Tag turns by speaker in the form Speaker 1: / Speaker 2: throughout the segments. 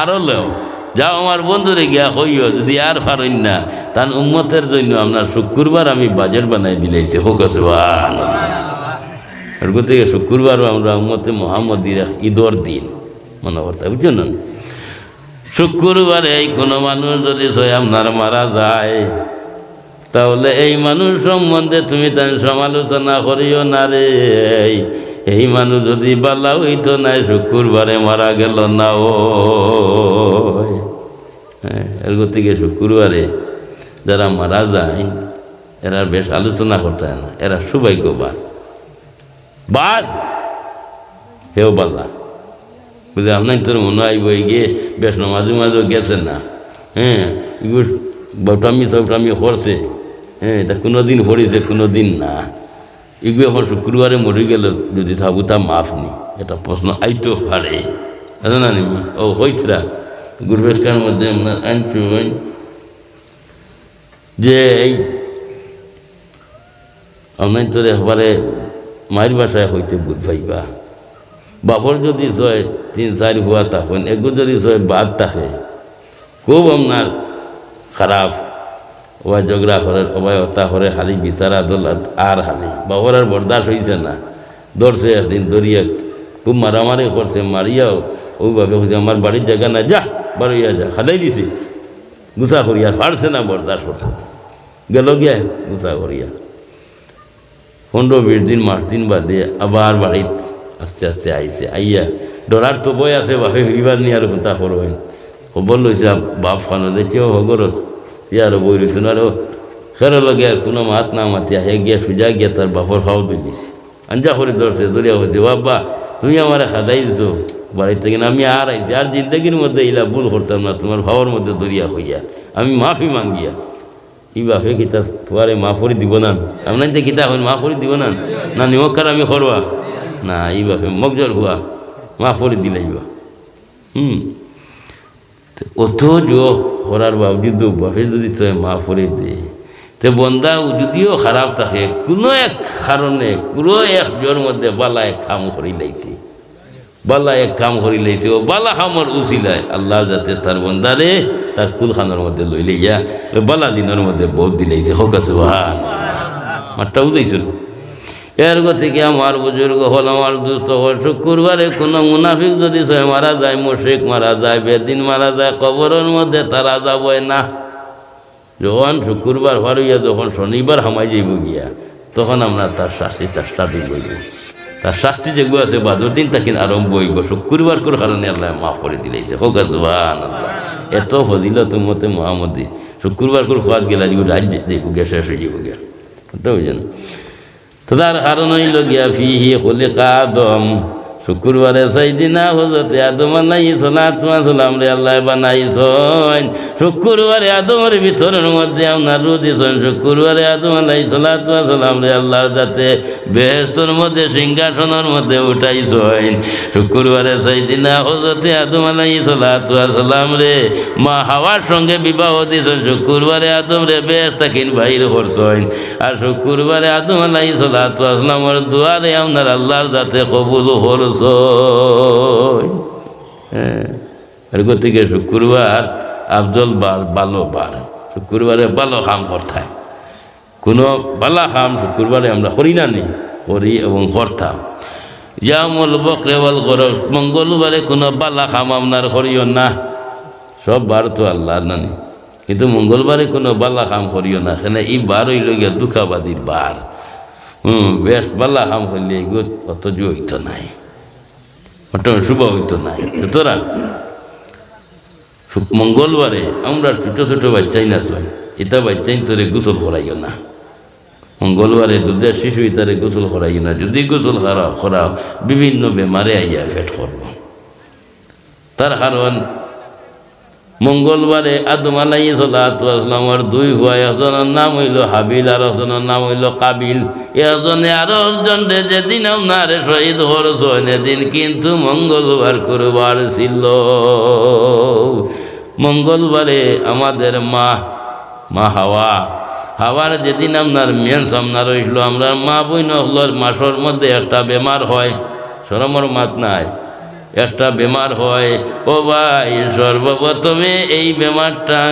Speaker 1: আরও লেও যাও আমার বন্ধুরে গিয়া হইও যদি আর পারেন না তার উম্মতের জন্য আপনার শুক্রবার আমি বাজেট বানাই দিলেছি হোক আছে আর থেকে শুক্রবারও আমরা উম্মতে মোহাম্মদীর ঈদর দিন, মনে করতে বুঝছ না? শুক্রবারে এই কোনো মানুষ যদি সে আপনার মারা যায়, তাহলে এই মানুষ সম্বন্ধে তুমি তার সমালোচনা করিও না রে। এই- মানুষ যদি বালা হইতো নাই শুক্রবারে মারা গেল না ও। হ্যাঁ এর থেকে শুক্রবারে যারা মারা যায়, এরা বেশ আলোচনা করতে না, এরা সৌভাগ্যবান। বাদ, হেও বাল্লা বুঝলে, আপনার তোর মনে হয় বই গিয়ে বেশ মাঝে মাঝে গেছে না। হ্যাঁ বটামি সবটামি করছে। হ্যাঁ তা কোনো দিন পড়েছে কোনো দিন না। এগুলো এখন শুক্রবারে মরে গেল যদি থাকু তা মাফ নি। এটা প্রশ্ন আইতো পারে না নিমা ও হইতরা গুরবেকার মধ্যে আপনার আনছুন যে এই আপনার তো একবারে মায়ের বাসায় হইতে বুধ ভাইবা। বাপর যদি ছয়, তিন চার হুয়া থাকেন এগু যদি ছয়, বাদ থাকে খুব আপনার খারাপ ওবাই ঝগড়া করে ওবাই হতা করে খালি বিচার আদালত আর খালি বাবর আর বরদাস্ত হয়েছে না ধরছে একদিন দরিয়া খুব মারামারি করছে মারিয়াও ওইভাবে হচ্ছে আমার বাড়ির জায়গা না যা বাড়িয়া যা খাদাই দিছি। গুছা করিয়া পারছে না বরদাস্ত করছে গেল গিয়া, গুছা করিয়া পনেরো বিশ দিন, মাস দিন বাদে আবার বাড়িত আস্তে আস্তে আইছে আইয়া ডরার তো বই আছে, বাপে ফিরিবার নিয়ে আর কোথা করবেন খবর লইছে বাপ খানো দেখছে ও হগরস সে আরও বই রয়েছে আর খেরো লগে কোনো মাত না মাতিয়া, হে গিয়া সুজা গিয়া তার বাপর ফাও দিলিছে আঞ্জা করে ধরছে দরিয়া হয়েছে বাবা তুমি আমার খাদাই দিছো বাড়ির থেকে আমি আর আইছি আর জিন্দগির মধ্যে ইলা ভুল করতাম না তোমার ভাবর মধ্যে দরিয়া হইয়া আমি মাফি মাঙ্গিয়া ই বাপে কিতা তোমারে মাফ করে দিব না আপনার যে কিতা হন মাফ দিব না না নিমকার আমি করবা না, ই বাপে মগজর হুয়া মাফ করে দিলে হুম তো করার বাবজুদ বাপে যদি তো মাফ করে দে, তে বন্দা যদিও খারাপ থাকে, কোনো এক কারণে, কোনো এক জোর মধ্যে বালা এক কাম করি লাইছে। বালা এক কাম করি লাইছে, ও বালা কামর উচিলায়, আল্লাহ যাতে তার বন্দারে তার কুলখানোর মধ্যে লই লইয়া ওই বালা দিনের মধ্যে বোধ দিলাইছে, হোক আছে ভান মাঠটা বুঝাইছিল এর থেকে আমার বুজুর্গ হল আমার দুস্থ হল? শুক্রবারে কোনো মুনাফিক যদি সে মারা যায় মুশিক মারা যায়, বেদিন মারা যায়, কবরের মধ্যে তারা যাবই না। যখন শুক্রবার হওয়ার হইয়া যখন শনিবার হামাই যাইব গিয়া, তখন আমরা তার শাস্তি, তার স্টার্টিং করব। তার শাস্তি যেগুলো আছে, বাদর দিন তাকে আরম্ভ হইব। শুক্রবার করে কারণে আল্লাহ মাফ করে দিলাইছে হোক আল্লাহ এত ফজিল মতে মহামদি শুক্রবার করে খোয়াত গেলা যেগুলো রাজ দেখব গিয়া, শেষ হয়ে যাব গিয়া। ওটা বুঝে না তো তার কারণ হইল গিয়া ফিহি হলে কাদম শুক্রবারে সাইদিনা হজরতে আদম আলাই সালাতুয়া সালাম রে আল্লাহ বানাই বানাইছেন। শুক্রবারে আদমের ভিতরের মধ্যে আপনার রুদিছেন শুক্রবারে আদম আলাই সালাতুয়া সালাম রে আল্লাহর যাতে বেহস্তর মধ্যে, সিংহাসনের মধ্যে উঠাইছেন। শুক্রবারে সাইদিনা হজরতে আদম আলাই সালাতুয়া সালাম রে মা হাওয়ার সঙ্গে বিবাহ দিয়েছেন শুক্রবারে আদম রে বেশ তাকিন বাহির করছেন। আর শুক্রবারে আদম আলাই সালাতামের দুয়ারে আপনার আল্লাহর যাতে কবুল হ্যাঁ। এর থেকে শুক্রবার আফজল বার ভালো বার শুক্রবারে ভালো কাম করতাম। কোনো বালা কাম শুক্রবারে আমরা করি না নি, করি এবং করতাম। ইয়ামল বকরে বল করো মঙ্গলবারে কোনো বালা কাম আপনার করিও না। সব বার তো আল্লাহর নানি কিন্তু মঙ্গলবারে কোনো বালা কাম করিও না। এখানে এই বার হইল গিয়া দুঃখাবাজির বার। হুম, বেশ বালা কাম করলে এগুলো অত নাই। অত শুভ নাই সুতরাং মঙ্গলবারে আমরা ছোট ছোট বাচ্চাই না চাই এটা বাচ্চাই তোরে গোসল করাইও না। মঙ্গলবারে দুধের শিশু ইতারে গোসল করাইও না। যদি গোসল করা করাও, বিভিন্ন বেমারে আইয়া ফেট করব। তার কারণ মঙ্গলবারে আদম আলাই সালাতামের দুই হুয়া একজনের নাম হইল হাবিল আর একজনের নাম হইল কাবিল। এজনে আরও একজন যেদিন আপনার শহীদ হরছেন এদিন কিন্তু মঙ্গলবার করবার ছিল। মঙ্গলবারে আমাদের মা মা হাওয়া। হাওয়ার যেদিন আপনার মেন্স আপনার হইল, আমরা মা বইন হলোর মাসের মধ্যে একটা বেমার হয়, সরমর মাত নাই। একটা বেমার হয়। ও ভাই, সর্বপ্রথমে এই বেমারটা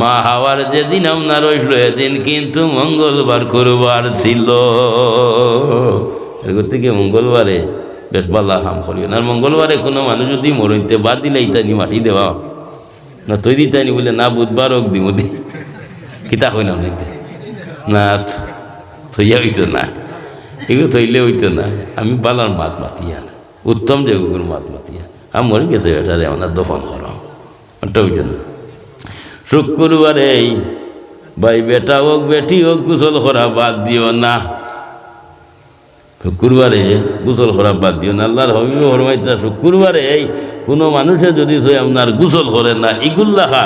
Speaker 1: মা হাওয়ার যেদিন আপনার হইল, এদিন কিন্তু মঙ্গলবার করবার ছিল। থেকে মঙ্গলবারে বেশ বাল্লা কাম করিও না আর মঙ্গলবারে কোনো মানুষ যদি মরইতে বাদ দিলে ইতানি মাটি দেওয়া না তৈ দিতানি বলে না বুধবার হোক দিম দি কিতা কই না নিতে না, থইয়া হইতো না। এগুলো থইলে হইতো না। আমি বালার মাত মাতিয়া উত্তম যে গুগুর মাত মাতিয়া আমি মরে গেছে এটারে আমার দফন করা। ওটা হইতো না শুক্রবারে এই ভাই বেটা হোক, বেটি হোক, গোসল করা বাদ দিও না। শুক্রবারে গোসল করা বাদ দিও না। আল্লাহর হবিব হরমাইতা শুক্রবারে কোনো মানুষে যদি সে আপনার গোসল করে না ইগুল্লা খা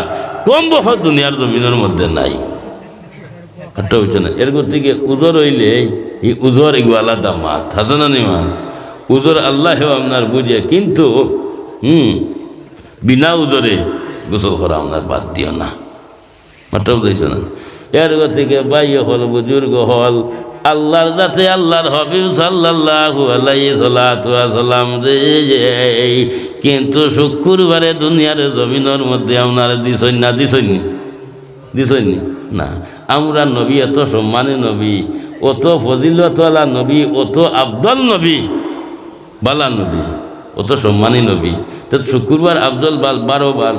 Speaker 1: কম বছর দুনিয়ার জমিনের মধ্যে নাই। একটা হচ্ছে না এর থেকে উজর হইলে এই উজর এগুলো আলাদা মাত। হাসানা নিমান উজর আল্লাহ আপনার বুঝে কিন্তু, হুম, বিনা উজরে গোসল করা আপনার বাদ দিও না। মাত্র বুঝেছ না? এর থেকে বাই হল, বুজুর্গ হল, আল্লাহর যাতে আল্লাহর হবিব সাল্লাল্লাহু আলাইহি সাল্লাতু সাল্লাম যে কিন্তু শুক্রবারে দুনিয়ার জমিনের মধ্যে আপনার দিছই না দিছইনি দিছইনি না। আমরা নবী, এত সম্মানী নবী, অত ফজিলতওয়ালা নবী, অত আব্দল নবী। বালা নবী ও তো সম্মানী নবী। তো শুক্রবার আফজল বাল, বারো বাল,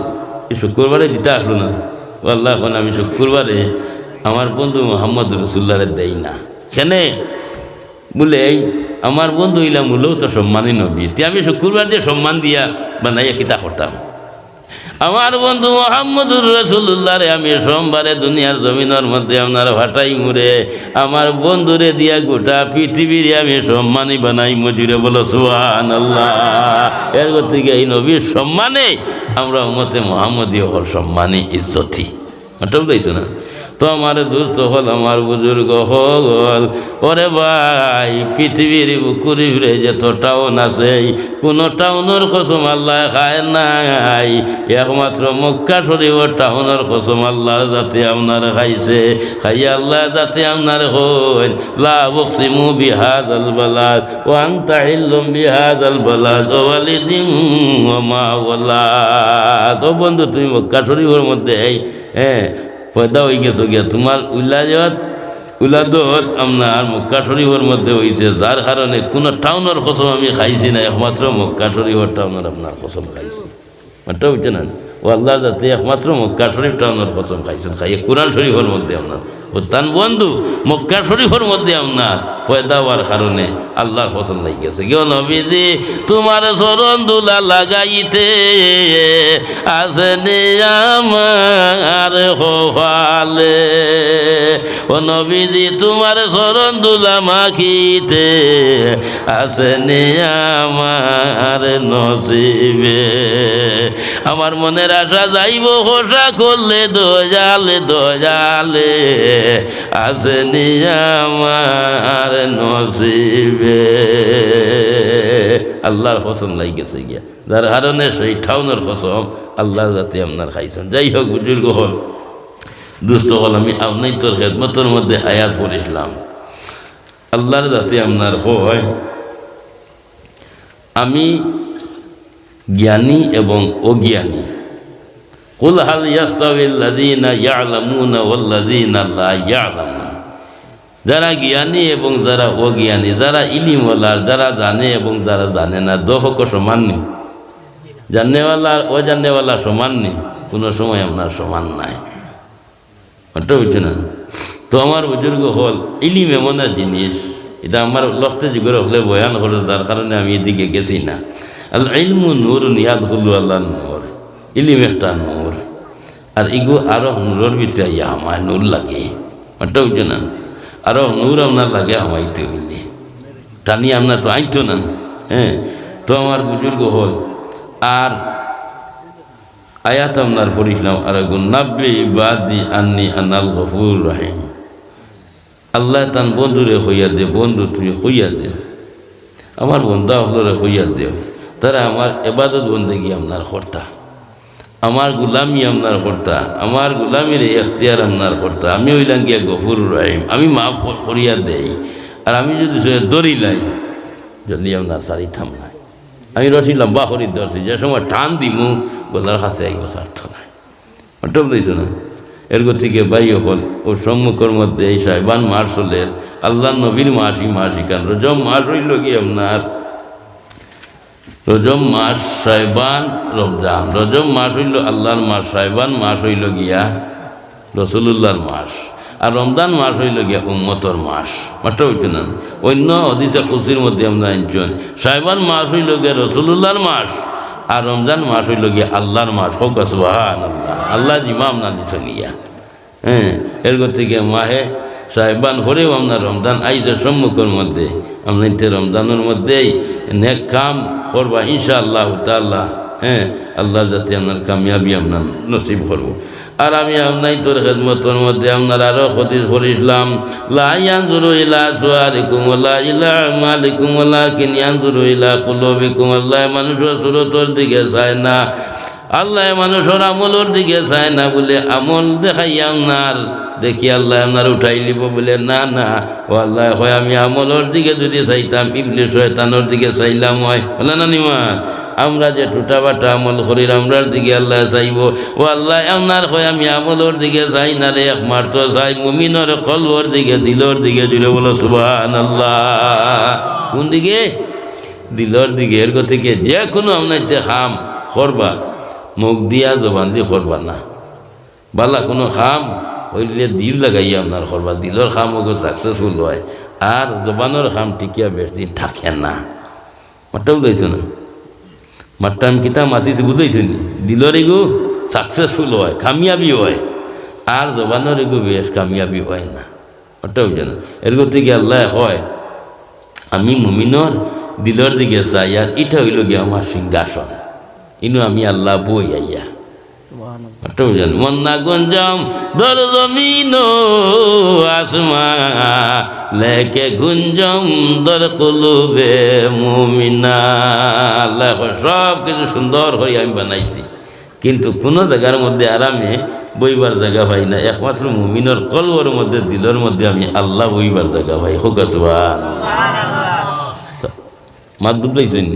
Speaker 1: এই শুক্রবারে দিতে আসলো না। আল্লাহ এখন আমি শুক্রবারে আমার বন্ধু মোহাম্মদ রসুল্লারে দেই না। কেনে? বলে, এই, আমার বন্ধু ইলাম হলেও তো সম্মানী নবী। তে আমি শুক্রবার দিয়ে সম্মান দিয়া বানাইয়া কিতা করতাম? আমার বন্ধু মোহাম্মদুর রসুল্লাহরে আমি সোমবারে দুনিয়ার জমিনের মধ্যে আপনার ভাটাই মুড়ে। আমার বন্ধুরে দিয়া গোটা পৃথিবীর আমি সম্মানই বানাই মজুরে বলো সুহান আল্লাহ এর থেকে এই নবীর সম্মানে আমরা মতে মোহাম্মদীয় সম্মানে ইজ্জতি। ওটা না? তো আমার দুস্থ হল আমার বুজুর্গ হল। ওরে ভাই, পৃথিবীর বুকুরি ফিরে যত টাউন আছে কোনো টাউনের কসম আল্লাহ খায় নাই। একমাত্র মক্কা শরীফ টাউনের কসম আল্লাহ যাতে আপনার খাইছে। খাই আল্লাহ যাতে আপনার হইন। লা বকসিমু বিহাদ আল বালাদ ও আন্তা ইল্লুম বিহাদ আল বালাদ, ও ওয়ালিদিন ও মা ওয়ালাদ। ও বন্ধু, তুমি মক্কা শরীফের মধ্যে হ্যাঁ পয়দা হয়ে গেছো গিয়া। তোমার উল্লা যাওয়াত উলাদত আপনার মক্কা শরীফের মধ্যে হয়েছে যার কারণে কোনো টাউনের কসম আমি খাইছি না, একমাত্র মক্কা শরীফের টাউনের আপনার কসম খাইছি। মাত্র হইছে না? ও আল্লাহ যাতে একমাত্র মক্কা শরীফ টাউনের কসম খাইছেন, খাইয়ে কোরআন শরীফের মধ্যে আপনার। ও তান বন্ধু, মক্কা শরীফের মধ্যে আপনার পয়দা হওয়ার কারণে আল্লাহর পছন্দ লাগে গেছে। কেউ নবীজি, তোমার চরণ দুলা লাগাইতে আসেনি আমার হোফালে ও নবীজি, তোমার চরণ দুলা মাখিতে আসেনি আমার নসিবে। আমার মনের আশা যাইব হোসা করলে দোজালে দোজালে আসেনি আমার নসিবে। আল্লাহর ফসল লাই গেছে গিয়া। যার কারণে সেই ঠাউনের কসম আল্লাহ যাতে আপনার খাইছেন। যাই হোক, বুজুর্গ হল, দুস্থ হল, আমি আপনি তোর খেদমতর মধ্যে আয়াত পড়েছিলাম। আল্লাহর যাতে আপনার হয় আমি জ্ঞানী এবং অজ্ঞানী। কুল হাল ইয়াস্তাবিল্লাযীনা ইয়ালামুনা ওয়াল্লাযীনা লা ইয়ালামুন। যারা জ্ঞানী এবং যারা অজ্ঞানী, যারা ইলিমওয়ালা, যারা জানে এবং যারা জানে না, দহক সমান নেই। জানেওয়ালা অজানেওয়ালা সমান নেই। কোনো সময় আপনার সমান নাই। ওটা হচ্ছে না তো আমার বুজুর্গ হল ইলিম এমন জিনিস, এটা আমার লক্ষ্যে যুগের হলে বয়ান হলো তার কারণে আমি এদিকে গেছি না। আল্লাহ ইলমু নূর নিয়াদ হলু আল্লাহ নূর, ইলিম একটা নূর। আর ইগো আরও নূরের ভিতরে ইয়া আমায় নূর লাগে। ওটা হচ্ছে না আরও নূর আপনার লাগে আমাইতে হইলে। টানি আপনার তো আইতো না হ্যাঁ? তো আমার বুজুর্গ হল, আর আয়াত আপনার পড়িছিলাম আর নাব্বে বাদি আন্নি আনাল গফুর রাহিম। আল্লাহ তান বন্ধুরে হইয়া দে, বন্ধু তুমি হইয়া দে। আমার বন্ধু হলরে হইয়া দেও। তারা আমার এবাদত বন্দেগি আপনার কর্তা। আমার গুলামি আপনার কর্তা, আমার গুলামির এখতিয়ার আপনার কর্তা। আমি হইলাম গিয়া গফুর রাহিম। আমি মাফ করিয়া দেই। আর আমি যদি দড়ি লাই, যদি আপনার সারি থাম নাই। আমি রসি লম্বা করি ধরছি। যে সময় টান দিমু, গলার কাছে এক স্বার্থ নাই। ওটা বুঝছ না? এরগো থেকে বাই হল ও সম্মুখের মধ্যে এই সাহেবান মাস হলের আল্লাহ নবীর মাসি মাসি কান রজম মাস হইল কি আপনার। রজম মাস সাহেবান রমজান। রজম মাস হইল আল্লাহর মাস সাহেবান মাস হইল গিয়া রসুল্লাহর মাস। আর রমজান মাস হইল গিয়া উম্মতর মাস। মাত্র হইতে না। অন্য অদিসা খুশির মধ্যে আমরা আনছেন সাহেবান মাস হইল গিয়া রসুল্লাহর মাস আর রমজান মাস হইল গিয়া আল্লাহর মাস। হোক সুবাহান আল্লাহ আল্লাহ জিমাম না দিছে গিয়া হ্যাঁ এর থেকে মাহে সাহেবান হরেও আপনার রমজান আইসের সম্মুখের মধ্যে আপনার রমজানের মধ্যেই নেক কাম করবা ইনশা আল্লাহ তাল্লাহ হ্যাঁ আল্লাহ যাতে আপনার কামিয়াবি আপনার নসিব করব। আর আমি আপনাই তোর খেদমতর মধ্যে আপনার আরও খতির করিলাম আল্লাহ মানুষের সুরতর দিকে চায় না। আল্লাহ মানুষের আমলের দিকে চায় না বলে আমল দেখাই আপনার দেখি আল্লাহ আপনার উঠাই নিব বলে, না না। ও আল্লাহ, হয় আমি আমলের দিকে যদি চাইতাম ইবলি শয়তানোর দিকে চাইলাম হয়। বলে, না, নিমা, আমরা যে টুটা বাটা আমল করির আমরার দিকে আল্লাহ চাইব। ও আল্লাহ, আপনার হয় আমি আমলের দিকে চাই না রে একমার তো চাই মুমিনর কলবর দিকে, দিলর দিকে জুড়ে বলো সুবাহ আল্লাহ কোন দিকে? দিলর দিকে, এর থেকে যে কোনো আপনার খাম, করবা। মুখ দিয়া জবান দিয়ে করবা না। বালা কোনো খাম, হইলে দিল লাগাইয়া আপনার করবা দিলর খাম ওকে সাকসেসফুল হয়। আর জবানোর খাম টিকিয়া বেশ দিন থাকে না। মাঠটা বুঝাইছো না? মাঠটা আমি কিতা মাতিছি বুঝাইছি নি? দিলর এগো সাকসেসফুল হয়, কামিয়াবি হয়। আর জবানোর এগো বেশ কামিয়াবি হয় না। মাঠটা বুঝে না? এরকম থেকে আল্লাহ হয় আমি মুমিনর দিলর দিকে চাই আর এটা হইল গিয়ে আমার সিংহাসন। ইনু আমি আল্লাহ বই আইয়া মন্না গুঞ্জম দর জমিন লেকে গুঞ্জম দর কলুবে মুমিনা আল্লাহ সব কিছু সুন্দর হয়ে আমি বানাইছি কিন্তু কোনো জায়গার মধ্যে আরামে বইবার জায়গা পাই না একমাত্র মুমিনের কলবর মধ্যে দিলর মধ্যে আমি আল্লাহ বইবার জায়গা পাই হোক আসবা মাত দুবলাইছেন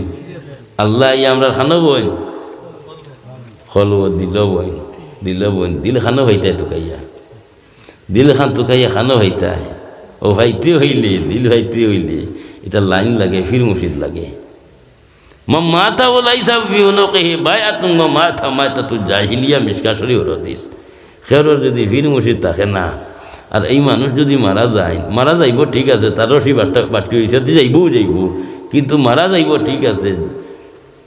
Speaker 1: আল্লাহ আমরা খানো বই হলো দিল বই দিল বই দিল খানো হইতায় তো কাইয়া। দিল খান তো কাইয়া খানো হইতায় ও ভাইতে হইলে, দিল ভাইতে হইলে এটা লাইন লাগে ফির মুর্শিদ লাগে। মাথা ওলাই সব বিহনো কে ভাই আতুঙ্গ মাথা মাথা তো জাহিলিয়া মিসকাশরি হলো দিস খেরোর যদি ফির মুর্শিদ থাকে না, আর এই মানুষ যদি মারা যায়, মারা যাইব ঠিক আছে তার রসি বাট্টা, বাট্টি হয়েছে যাইবও যাইব। কিন্তু মারা যাইব ঠিক আছে,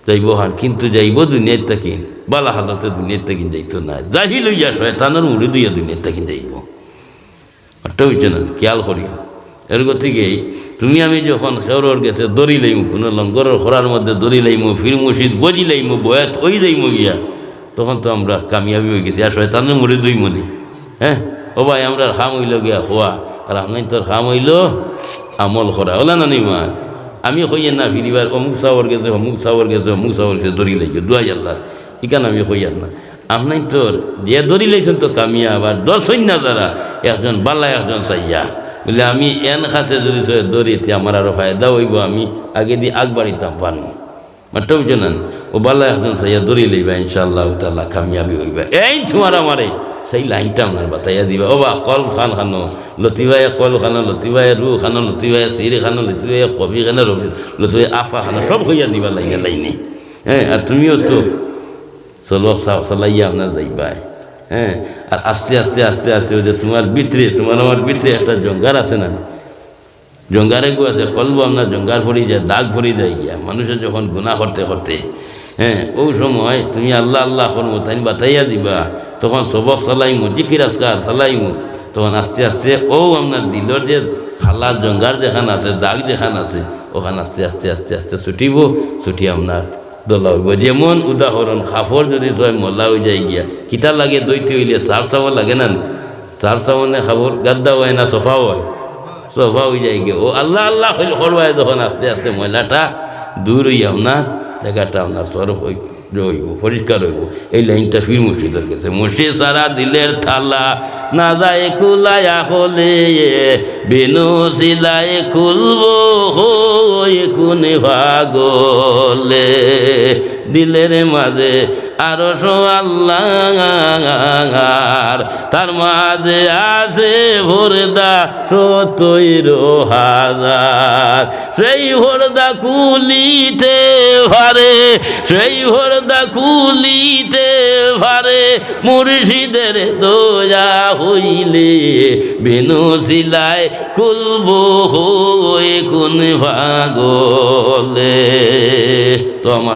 Speaker 1: যাইব হান, কিন্তু যাইব দুনিয়ার তাকিন বালা হালতে দুনিয়ার তাকিন যাইতো না। জাহি লইয়া শয়তানের মুড়ি দুইয়া দুনিয়ার তাকিন যাইব। একটা হইছে না, খেয়াল করি এর থেকেই তুমি আমি যখন খেওরর গেছে দড়ি লাইমু, কোনো লঙ্গরের খরার মধ্যে দড়ি লাইমু ফির মুশিদ বজি লাইমু, বয়াত ওই লাইমু গিয়া, তখন তো আমরা কামিয়াবি হয়ে গেছি। আর শয়তানের মুড়ি দুই মনি হ্যাঁ? ও ভাই, আমরা খাম হইল গিয়া খোয়া। আর আমি তোর খাম হইল আমল করা। হলা না নিমা আমি হইয়া না ফিরিবার, অমুক সাওয়ার গেছে, অমুক সাওয়ার গেছে, অমুক সাওয়ার গেছে, দড়ি লাইছে দুয়াই আল্লাহ ইকান আমি হইয়ার না। আপনাই তোর যে দড়ি লাইছেন তো কামিয়া, আবার দশই না যারা, একজন বালা একজন চাইয়া। বলে আমি এন খাসে যদি দড়িতে আমার আরও ফায়দা হইব, আমি আগে দিয়ে আগ বাড়িতাম পারব মাত্র বুঝলেন ও বালা একজন চাইয়া দড়ি লইবা, ইনশাআল্লাহ তাল্লাহ কামিয়াবি হইবা। এই ছোঁয়ার আমারে, সেই লাইনটা আপনার বাতাইয়া দিবা। ও বা কল খান খানো লতিবাই কল খানো লতিবাই রু খানো লতিবাই সিরি খানো লতিবাই কবি খানো লতিবাই আফা খানো সব হইয়া দিবা লাইনে লাইনে। হ্যাঁ আর তুমিও তো চলো চলাইয়া আপনার যাইবাই হ্যাঁ? আর আস্তে আস্তে আস্তে আস্তে ওই যে তোমার ভিতরে, তোমার আমার ভিতরে একটা জঙ্গার আছে না? জঙ্গারে গু আছে, কলব আপনার জঙ্গার ভরি যায়, দাগ ভরি যায় গিয়া। মানুষের যখন গুণা করতে করতে হ্যাঁ? ওই সময় তুমি আল্লাহ আল্লাহ করব তাই বাতাইয়া দিবা। তখন সবক চালাইমু জিকির আসকার চালাইমু তখন আস্তে আস্তে ও আপনার দিলর যে খালা জঙ্গার যেখান আছে, দাগ যেখান আছে, ওখান আস্তে আস্তে আস্তে আস্তে ছুটিব, ছুটি আপনার দোলা হইব। যেমন উদাহরণ খাফর যদি সবাই মল্লা হয়ে যায় গিয়া, কিতা লাগে দইতে হইলে সার চাওয়া লাগে না সার চাওয়ানে খাবর গাদ্দা হয় না সোফা হয়? সোফা হয়ে যায় গিয়া। ও আল্লাহ আল্লাহ হরবায় যখন আস্তে আস্তে ময়লাটা দূর হইয়া আপনার জায়গাটা আপনার সরফ হইব পরিষ্কার হইব এই লাইনটা ফির মুর্শিদের কাছে মুর্শিদ সারা দিলের থালা না যায় কুলায়া হলে, বিনু সিলাই খুলব হয়ে কোনে ভাগলে দিলের মাঝে আরও আল্লাহ তার মাঝে আছে ভোরদা সতৈর হাজার। সেই ভোরদা কুলিতে ভারে, সেই ভোরদা কুলিতে ভারে, মুর্শিদের দোয়া হইলে বিনু সিলায় কুলব হয়ে কোন ভাগলে। তো